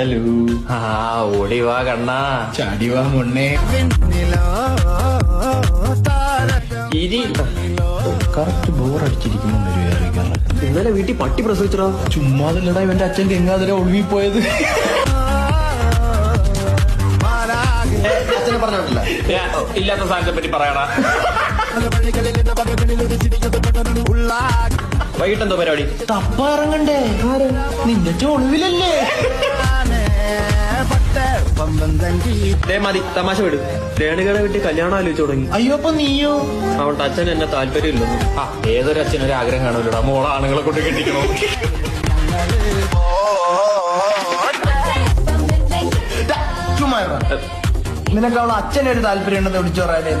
Hello. ആ ഓടിവാ കണ്ണാ. ചാടിവാ മുണ്ണേ. ഇരി. Correct bore അടിച്ചിരിക്കുന്നു ഒരു ഇന്നലെ വീട്ടിൽ പട്ടി പ്രസവിച്ചോ ചുമ്മാതല്ലടാ ഇവന്റെ അച്ഛൻ ഗംഗാധര ഒളിവി പോയത് അച്ഛനെ പറഞ്ഞിട്ടില്ല. ഇല്ലാത്ത സാധനത്തെ പറ്റി പറയണ. വൈകിട്ട് എന്തോ പരിപാടി? തപ്പ ഇറങ്ങണ്ടേ നിന്റെ ഒളിവിലല്ലേ മതി തമാശ വിടും രേണുകയുടെ വീട്ടിൽ കല്യാണം ആലോചിച്ചു തുടങ്ങി. അയ്യോ അപ്പൊ നീയോ? അവളുടെ അച്ഛൻ എന്നെ താല്പര്യമില്ലെന്ന് ആ ഏതൊരു അച്ഛനൊരു ആഗ്രഹം കാണുമല്ലോ മോളെ ആണുങ്ങളെ കൊണ്ട് കെട്ടിക്കണോ. നിനക്ക് അവളെ അച്ഛനെ ഒരു താല്പര്യം ഉണ്ടെന്ന് വിളിച്ചു പറയാനേ